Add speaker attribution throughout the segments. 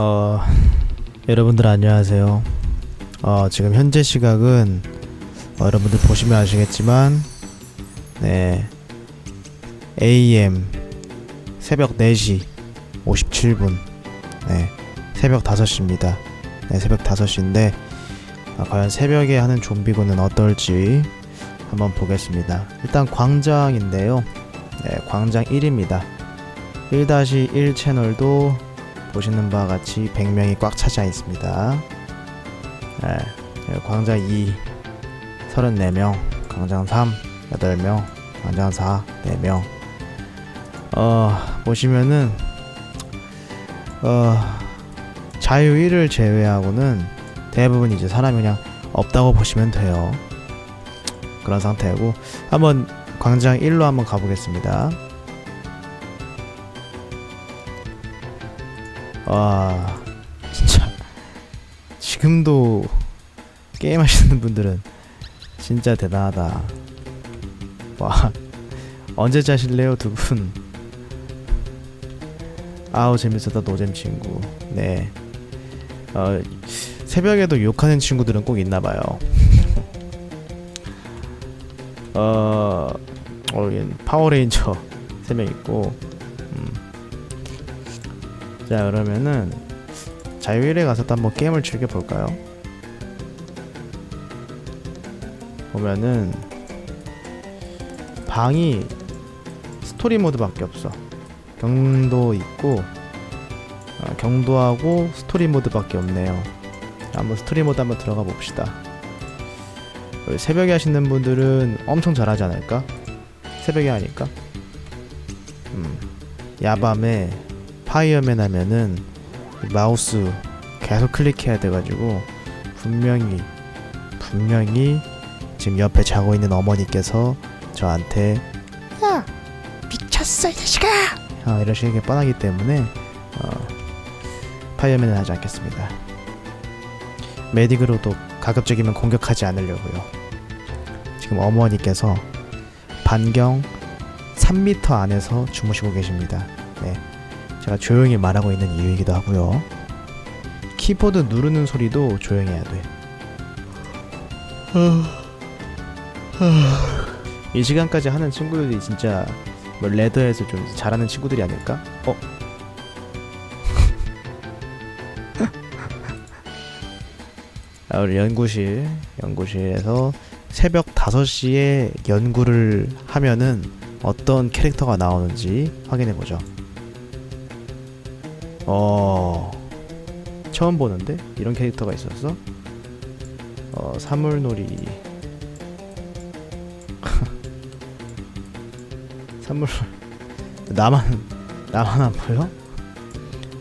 Speaker 1: 어, 여러분들 안녕하세요. 어, 지금 현재 시각은 어, 여러분들 보시면 아시겠지만 네. AM 새벽 4시 57분. 네. 새벽 5시입니다. 네, 새벽 5시인데 아, 과연 새벽에 하는 좀비군은 어떨지 한번 보겠습니다. 일단 광장인데요. 네, 광장 1입니다. 1-1 채널도 보시는 바와 같이 100명이 꽉 차지 있습니다. 네, 네, 광장 2 34명, 광장 3 8명, 광장 4 4명. 어, 보시면은 어, 자유 1을 제외하고는 대부분 이제 사람이 그냥 없다고 보시면 돼요. 그런 상태고 한번 광장 1로 한번 가보겠습니다. 와 진짜 지금도 게임 하시는 분들은 진짜 대단하다. 와 언제 자실래요 두 분? 아우 재밌었다 노잼 친구. 네. 어 새벽에도 욕하는 친구들은 꼭 있나 봐요. 어, 어, 파워레인저 3명 있고, 음. 자, 그러면은, 자유일에 가서 또 한번 게임을 즐겨볼까요? 보면은, 방이 스토리 모드밖에 없어. 경도 있고, 어, 경도하고 스토리 모드밖에 없네요. 한번 스토리 모드 한번 들어가 봅시다. 새벽에 하시는 분들은 엄청 잘하지 않을까? 새벽에 하니까. 음. 야밤에 파이어맨 하면은 마우스 계속 클릭해야 돼가지고 분명히 분명히 지금 옆에 자고 있는 어머니께서 저한테
Speaker 2: 야 미쳤어 이 자식아
Speaker 1: 어, 이러시는 게 뻔하기 때문에 어, 파이어맨은 하지 않겠습니다. 메딕으로도 가급적이면 공격하지 않으려고요. 지금 어머니께서 반경 3m 안에서 주무시고 계십니다. 네, 제가 조용히 말하고 있는 이유이기도 하고요. 키보드 누르는 소리도 조용해야 돼. 이 시간까지 하는 친구들이 진짜 뭐 레더에서 좀 잘하는 친구들이 아닐까? 어? 아, 우리 연구실 연구실에서 새벽 5시에 연구를 하면은 어떤 캐릭터가 나오는지 확인해 보죠. 어. 처음 보는데 이런 캐릭터가 있었어? 어 사물놀이. 선물 나만 나만 안 보여?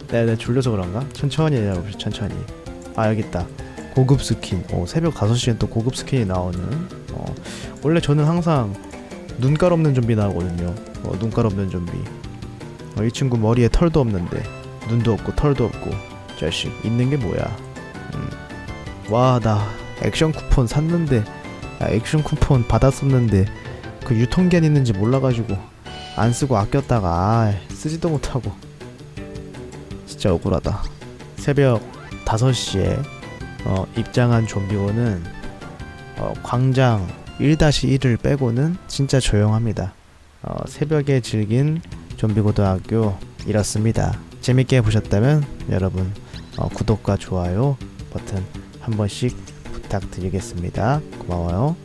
Speaker 1: 내가, 내가 졸려서 그런가? 천천히 해봅시다 천천히. 아 여기 있다. 고급 스킨. 어, 새벽 5시엔 또 고급 스킨이 나오는. 어, 원래 저는 항상 눈깔 없는 좀비 나오거든요. 어, 눈깔 없는 좀비. 어, 이 친구 머리에 털도 없는데 눈도 없고 털도 없고 자식 있는 게 뭐야? 음. 와나 액션 쿠폰 샀는데 야, 액션 쿠폰 받았었는데 그 유통기한 있는지 몰라가지고 안 쓰고 아꼈다가 아, 쓰지도 못하고. 진짜 억울하다. 새벽 5시에 어, 입장한 좀비고는 어, 광장 1-1을 빼고는 진짜 조용합니다. 어, 새벽에 즐긴 좀비고등학교 이렇습니다 재밌게 보셨다면 여러분 어, 구독과 좋아요 버튼 한 번씩 부탁드리겠습니다. 고마워요